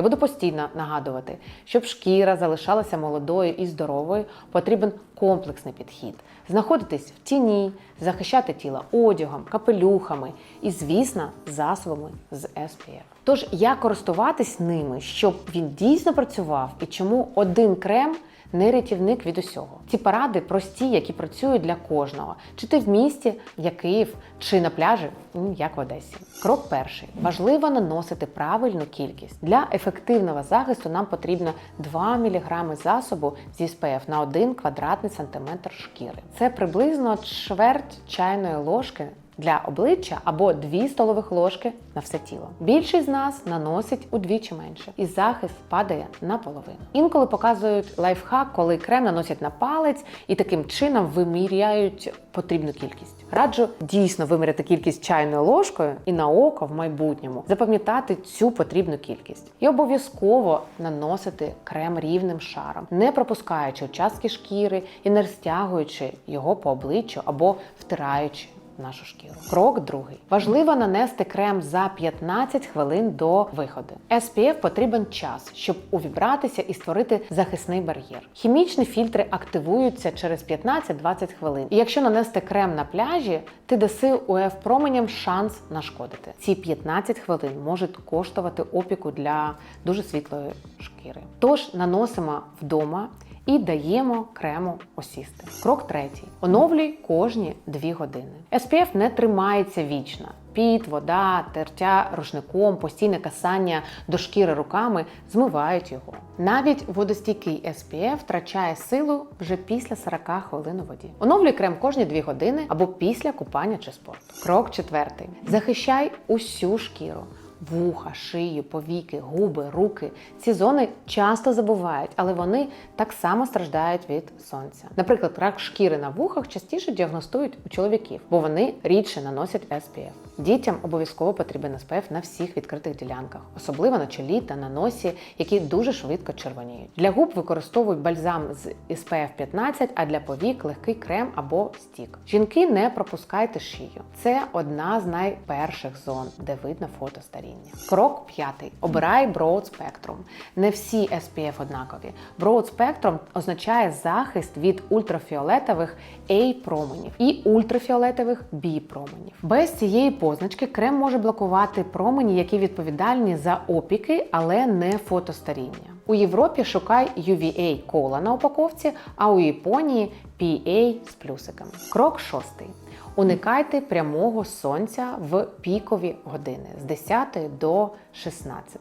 Я буду постійно нагадувати, щоб шкіра залишалася молодою і здоровою, потрібен комплексний підхід. Знаходитись в тіні, захищати тіло одягом, капелюхами і, звісно, засобами з SPF. Тож як користуватись ними, щоб він дійсно працював і чому один крем не рятівник від усього. Ці поради прості, які працюють для кожного. Чи ти в місті, як Київ, чи на пляжі, як в Одесі. Крок перший: важливо наносити правильну кількість. Для ефективного захисту нам потрібно 2 мг засобу з SPF на 1 квадратний сантиметр шкіри. Це приблизно чверть чайної ложки для обличчя або 2 столових ложки на все тіло. Більшість з нас наносить удвічі менше, і захист падає наполовину. Інколи показують лайфхак, коли крем наносять на палець і таким чином виміряють потрібну кількість. Раджу дійсно виміряти кількість чайною ложкою і на око в майбутньому запам'ятати цю потрібну кількість. І обов'язково наносити крем рівним шаром, не пропускаючи участки шкіри і не розтягуючи його по обличчю або втираючи нашу шкіру. Крок другий. Важливо нанести крем за 15 хвилин до виходу. SPF потрібен час, щоб увібратися і створити захисний бар'єр. Хімічні фільтри активуються через 15-20 хвилин. І якщо нанести крем на пляжі, ти даси УФ променям шанс нашкодити. Ці 15 хвилин можуть коштувати опіку для дуже світлої шкіри. Тож наносимо вдома і даємо крему осісти. Крок третій. Оновлюй кожні 2 години. SPF не тримається вічно. Піт, вода, тертя рушником, постійне касання до шкіри руками змивають його. Навіть водостійкий SPF втрачає силу вже після 40 хвилин у воді. Оновлюй крем кожні 2 години або після купання чи спорту. Крок четвертий. Захищай усю шкіру вуха, шию, повіки, губи, руки. Ці зони часто забувають, але вони так само страждають від сонця. Наприклад, рак шкіри на вухах частіше діагностують у чоловіків, бо вони рідше наносять SPF. Дітям обов'язково потрібен SPF на всіх відкритих ділянках, особливо на чолі та на носі, які дуже швидко червоніють. Для губ використовують бальзам з SPF 15, а для повік легкий крем або стік. Жінки не пропускайте шию. Це одна з найперших зон, де видно фото старіння. Крок п'ятий. Обирай Broad Spectrum. Не всі SPF однакові. Broad Spectrum означає захист від ультрафіолетових A променів і ультрафіолетових B променів. Без цієї позначки крем може блокувати промені, які відповідальні за опіки, але не фотостаріння. У Європі шукай UVA кола на упаковці, а у Японії PA з плюсиками. Крок шостий. Уникайте прямого сонця в пікові години з 10 до 16.